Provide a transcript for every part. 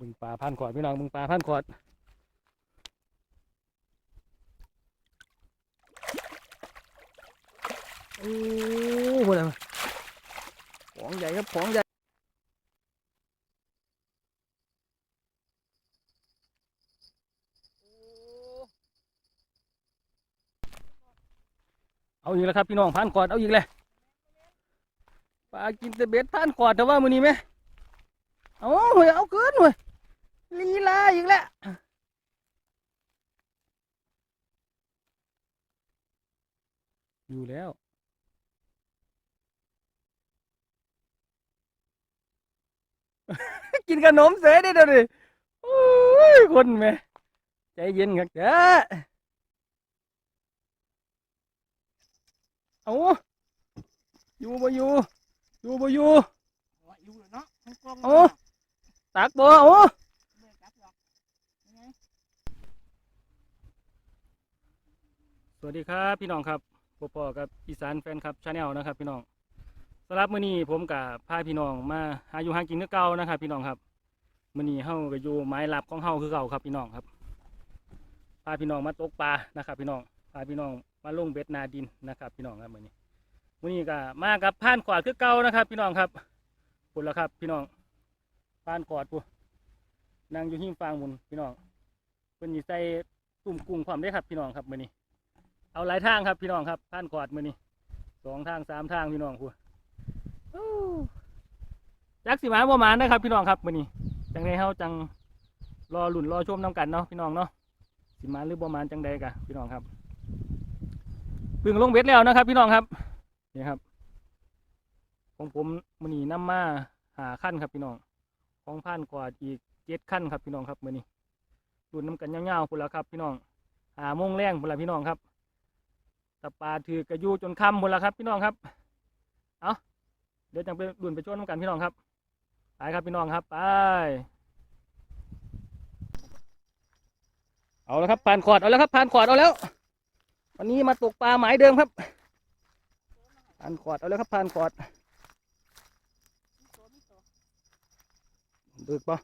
บึงปลาพันขอดพี่น้องบึงปลาพันขอดโอ้โหอะไรวะของใหญ่ครับของใหญ่เอาอีกแล้วครับพี่น้องพันขอดเอาอีกเลยปลากินแต่เบ็ดพันขอดแต่ว่ามือนี้ไหมเอาเว้ยเอาเกินเว้ย ลีลาอีกแล้วอยู่แล้วกินขนมเสยได้เดี๋ยวดิโอ้ยคนแม่ใจเย็นครับเด้อเอาอยู่บ่อยู่ อยู่บ่อยู่ว่าอยู่เลยเนาะมันกลมโอ้ตักบ่โอ้ ไม่จับหรอกยังไง สวัสดีครับพี่น้องครับพบปอกับอีสานแฟนคลับชาแนลนะครับ พี่น้องสำหรับมื้อนี้ผมกับพาพี่น้องมาหาอยู่หากินคือเก่านะครับ พี่น้องครับมื้อนี้เฮาก็อยู่ไม้หลับของเฮาคือเก่าครับพี่น้องครับพาพี่น้องมาตกปลานะครับ พี่น้องพาพี่น้องมาลงเบ็ดนาดินนะครับ พี่น้องครับมื้อนี้มื้อนี้ก็มากับผ่านขวาดคือเก่านะครับ พี่น้องครับปุ่นแล้วครับ พี่น้องผ่านขวาดปุ่นั่งอยู่หิ้งฟางมุนพี่น้องเพิ่นสิใส่ตุ่มกุ้งความได้ครับพี่น้องครับมื้อนี้ เอาหลายทางครับพี่น้องครับท่านกอดมือนี่สองทางสามทางพี่น้องพูจักสิมาประมาณนะครับ พี่น้องครับมือนี้จังไดเฮาจังรอหลุ่นรอชมน้ำกันเนาะพี่น้องเนาะสิมาหรือประมาณจังใดกะพี่น้องครับพึ่งลงเบ็ดแล้วนะครับ พี่น้องครับนี่ครับของผมมือนี้นํมาหาขั้นครับพี่น้องของผ่านกอดอีกเจ็ดขั้นครับพี่น้องครับมือนี้รุ่นน้ำกันยาวๆพุ่นแล้วครับ พี่น้องหาโมงแรงพุ่นละพี่น้องครับ ตะปลาถือกระยูจนค่ำหมดแล้วครับ พี่น้องครับ เอาเดี๋ยวจังไปดุนไปช่วยน้ำกันพี่น้องครับ ไปครับพี่น้องครับไป เอาแล้วครับผ่านขอดเอาแล้วครับผ่านขอดเอาแล้ว วันนี้มาตกปลาหมายเดิมครับผ่านขอดเอาแล้วครับผ่านขอดดึกปะ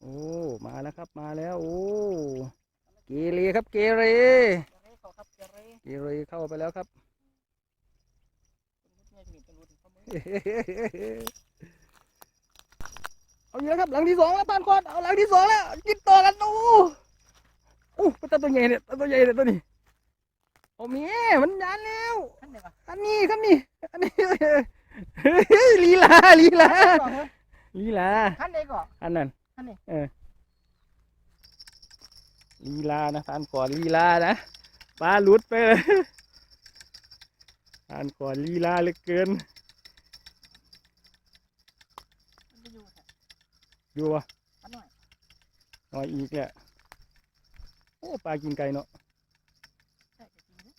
โอ้ มาแล้วครับ มาแล้ว โอ้ เกเรครับ เกเร ครับเจเรเกเรเข้าไปแล้วครับเป็นรุ่นใหญ่เป็นรุ่นเขามือเอาเยอะครับหลังที่สองแล้วปานคอนเอาหลังที่สองแล้วกินต่อกันดูอู้เป็นตัวตัวใหญ่เนี่ยตัวใหญ่เนี่ยตัวนี้โอ้เมียมันยานแล้วขั้นไหนวะอันนี้ครับนี่อันนี้เฮ้ยลีลาลีลาก่อนเหรอลีลาขั้นไหนก่อนอันนั้นอันนี้เออลีลานะปานก่อนลีลานะ ปลาหลุดไปเลยปานก่อนลีลาเหลือเกินมันจะอยู่แถวอยู่วะอันหน่อยน้อยอีกแหละโอ้ปลากินไก่เนาะใช่จะจริงนะ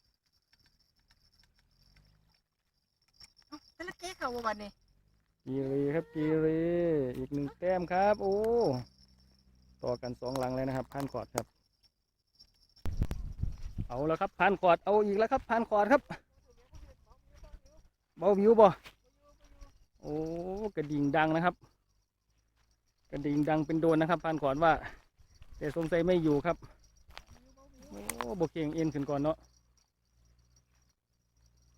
เอ้าเป็นละเก๊เขาบ่วันนี้กีรีครับกีรีอีกหนึ่งแต้มครับ โอ้ ต่อกันสองหลังเลยนะครับพันกอดครับ เอาแล้วครับพันกอดเอาอีกแล้วครับพันกอดครับเบาวิวบ่โอ้กระดิ่งดังนะครับ กระดิ่งดังเป็นโดนนะครับพันกอดว่า แต่สงสัยไม่อยู่ครับโอ้บกเก่งเอ็นขึ้นก่อนเนาะ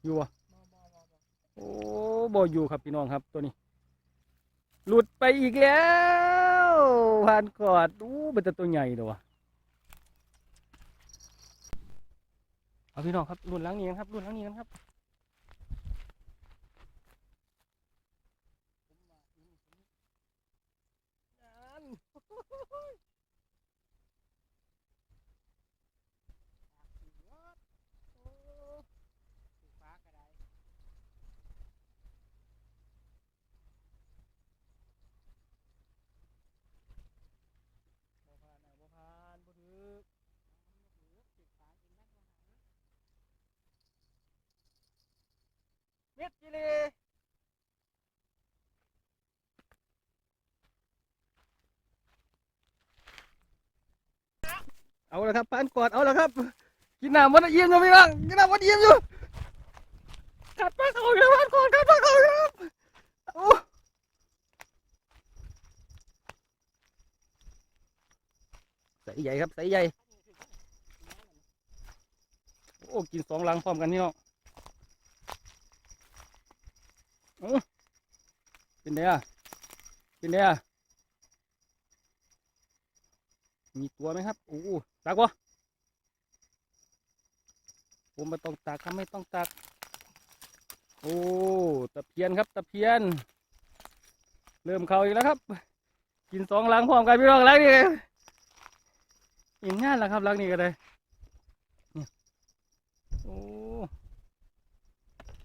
อยู่อะบ่โอ้บอยู่ครับพี่น้องครับตัวนี้ หลุดไปอีกแล้วผ่านกอดอู้เป็นแต่ตัวใหญ่เลยวะ เอาพี่น้องครับรุ่นหล้างนี้กันครับรุ่นหล้างนี้กันครับผ่านอะบ่ผ่านบ่ถึก เม็ดกิเลเอาละครับปานกอดเอาละครับ กินน้ำวันเยี่ยมอยู่พี่บ้างกินน้ำวันเยี่ยมอยู่กัดปลาเขาอยู่แล้วปานกอดกัดปลาเขาอยู่แล้วโอ้ใส่ใหญ่ครับใส่ใหญ่โอ้กินสองลังพร้อมกันนี่เนาะเอ้าเป็ นไงอะเป็นไงอะมีตัวไหมครับโอ้ตักวะผมไม่ต้องตักครับไม่ต้องตัก โอ้ตะเพียนครับตะเพียน เริ่มเข้าอีกแล้วครับ กินสองลังพร้อมกันพี่น้องลังนี่อินงานแล้วครับลังนี้ก็ได้โอ้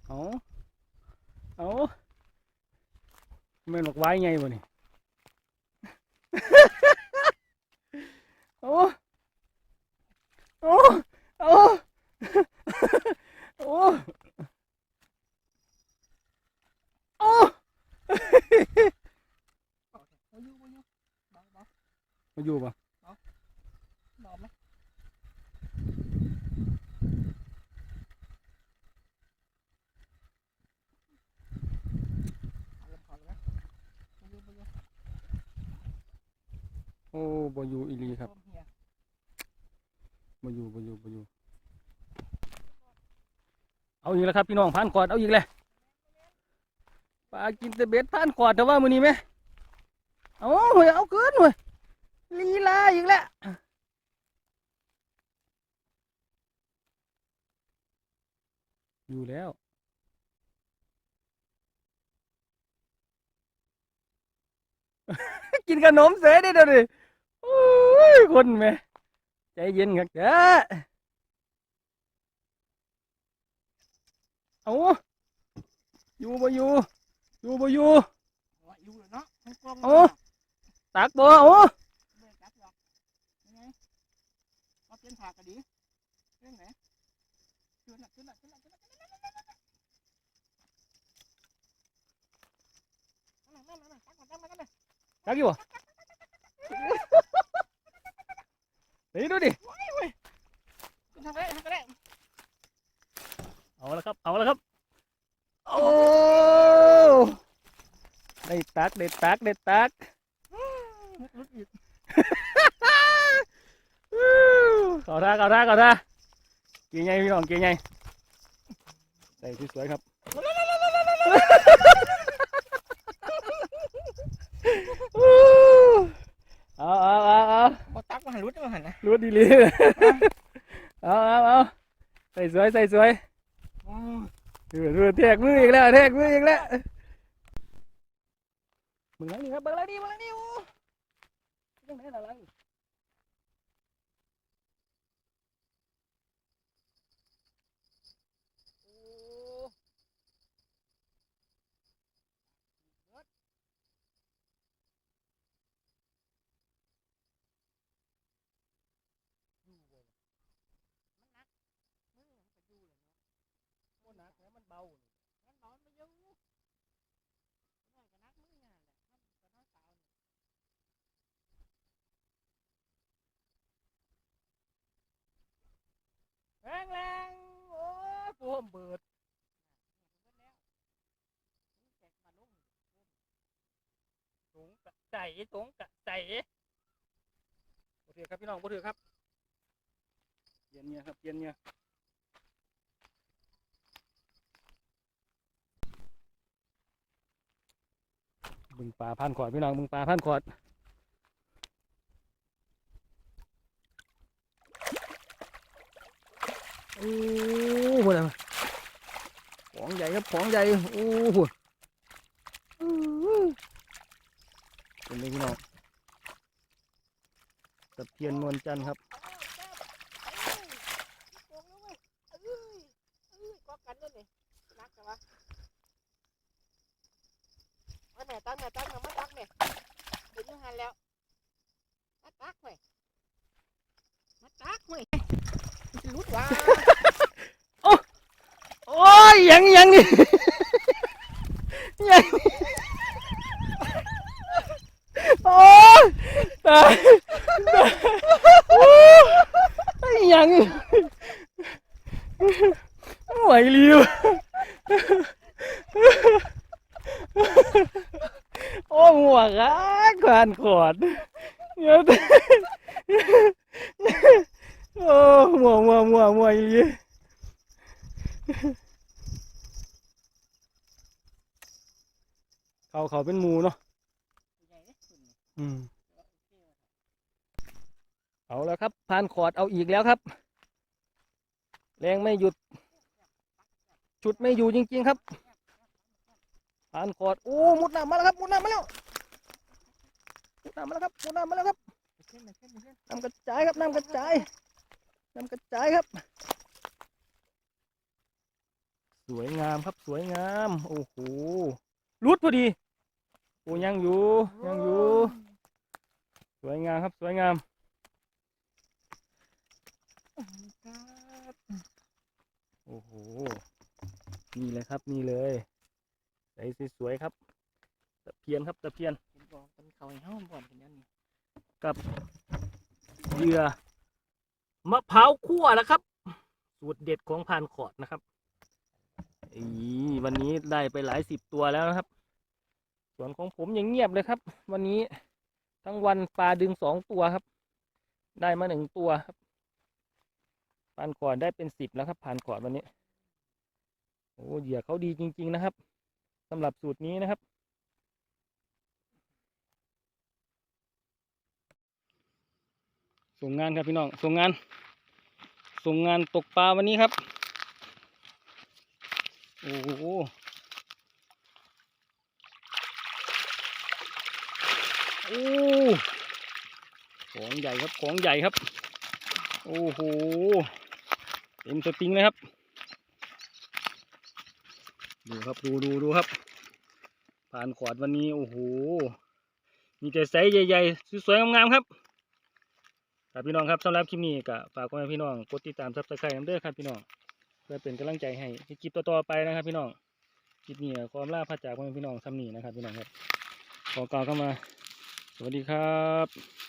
เอาเอา แม่นบอกไว้ไงวะนี่ โอ้โอ้โอ้โอ้โอ้ มาอยู่มาอยู่เบาเบา มาอยู่ปะ เบาไหมเอาลงก่อนเลยนะมาอยู่มาอยู่ โอ้บอยู่อีหลีครับมเฮียบอยู่บอยู่บอยู่เอาอีกแล้วครับพี่น้องผ่านกอนเอาอีกเลยปลากินแต่เบ็ดผ่านกอนแต่ว่ามือนี้ไหมเอาเว้ยเอาเกินเว้ยลีลาอีกแล้วอยู่แล้วกินขนมเสยได้เดี๋ยวดิโอ้ย คนแม่ใจเย็นครับเด้อเอาอยู่บ่อยู่อยู่บ่อยู่ว่าอยู่เลยเนาะทั้งกลมโอ้ตักบ่โอ้เบิกจับหรอกยังไงเอาเตียนผ่ากระดีเรื่องไหนขึ้นละขึ้นละขึ้นละขึ้นละขึ้นละขึ้นละขึ้นละนั่นน่ะนั่นน่ะตักมาตักมาตักมาตักอยู่บ่ เฮ้ยดูดิขึ้นทางไหนทางไหนเอาละครับ เอาละครับ โอ้ได้ตักได้ตักได้ตักลุดอีกขอท่าขอท่าขอท่าเกี่ยงไงพี่น้องเกี่ยงไงใส่สวยๆครับ เอาเอาเอาเอา บ่ตักมาหันลุด มาหันนะรู้ดีเลยเอาเอาเอาใส่สวยใส่สวยเออดูแทกมืออีกแล้วแทกมืออีกแล้วมึงหลังนี่ครับมึงหลังนี่มึงหลังนี่โอ้ยังไงล่ะหลังนี่โอ้โหหนักแล้วมัน เบานี่มันนอนไม่อยู่น้อยก็นักมือเนี่ยแหละมันก็น้อยสาวนี่แรงแรงโอ้ยปูผมเบิดแจกมาลงสูงกะใจสูงกะใจบ่ถือครับพี่น้องบ่ถือครับเย็นเนี่ยครับเย็นเนี่ย บึงปลาพันขอดพี่น้องบึงปลาพันขอดโอ้โหของใหญ่ครับของใหญ่โอ้โหเป็นไงพี่น้องตะเพียนนวลจันทร์ครับเอาเอาเอาเอ้ยเอ้ยก็กันนั่นนี่นักแต่ว่าเอา แม่ตั้งแม่ตั้งแม่มาตักแม่เห็นอยังหันแล้วมาตักเว้ยมาตักเว้ยมันจะรุดว่าโอ้ยยังยังนี่ยังนี่โอ้ยตายตายโอ้ยยังนี่ไหวริว โอ้หมวกอะกานขอดเดี๋ยวโอ้มัวมัวมัวมัวอีหลีเขาเขาเป็นหมูเนาะใหญ่เด้คุณอืมเอาแล้วครับพานขอดเอาอีกแล้วครับ แรงไม่หยุด ชุดไม่อยู่จริง ๆ ครับพานขอดโอ้มุดน้ำมาแล้วครับมุดน้ำมาแล้วมุดน้ำมาแล้วครับมุดน้ำมาแล้วครับเส้ น้ำกระจายครับน้ำกระจายน้ำกระจายครับ สวยงามครับสวยงาม โอ้โหรุดพอดีโอ้ยังอยู่ยังอยู่สวยงามครับสวยงามโอ้โหนี่เลยครับนี่เลยใสสวยครับตะเพียนครับตะเพียนเห็นบอกเป็นเขาให้ห้องบ่อนเป็นยันนี่ กับเหยื่อมะพร้าวคั่วนะครับ สูตรเด็ดของพานขอดนะครับอีวันนี้ได้ไปหลายสิบตัวแล้วนะครับ ส่วนของผมยังเงียบเลยครับ วันนี้ทั้งวันปลาดึงสองตัวครับ ได้มาหนึ่งตัวครับพานขอดได้เป็นสิบแล้วครับพานขอดวันนี้โอ้เหยื่อเขาดีจริง ๆ นะครับสำหรับสูตรนี้นะครับ ส่งงานครับพี่น้อง ส่งงาน ส่งงานตกปลาวันนี้ครับ โอ้โหโอ้ของใหญ่ครับ ของใหญ่ครับ โอ้โห เต็มสปริงเลยครับ ดูครับ ดูดูดูครับ ผ่านขอดวันนี้ โอ้โห มีแต่ไซส์ใหญ่ๆ สวยๆ งามๆ ครับ ครับพี่น้องครับสำหรับคลิปนี้ก็ฝากไว้พี่น้องกดติดตามซับสไครต์เด้อครับพี่น้องเพื่อเป็นกำลังใจให้คลิปต่อๆไปนะครับ พี่น้องคลิปนี้ก็ขอลาพระจากพี่น้องซ้ำนี้นะครับ พี่น้องครับขอกล่าวเข้ามา สวัสดีครับ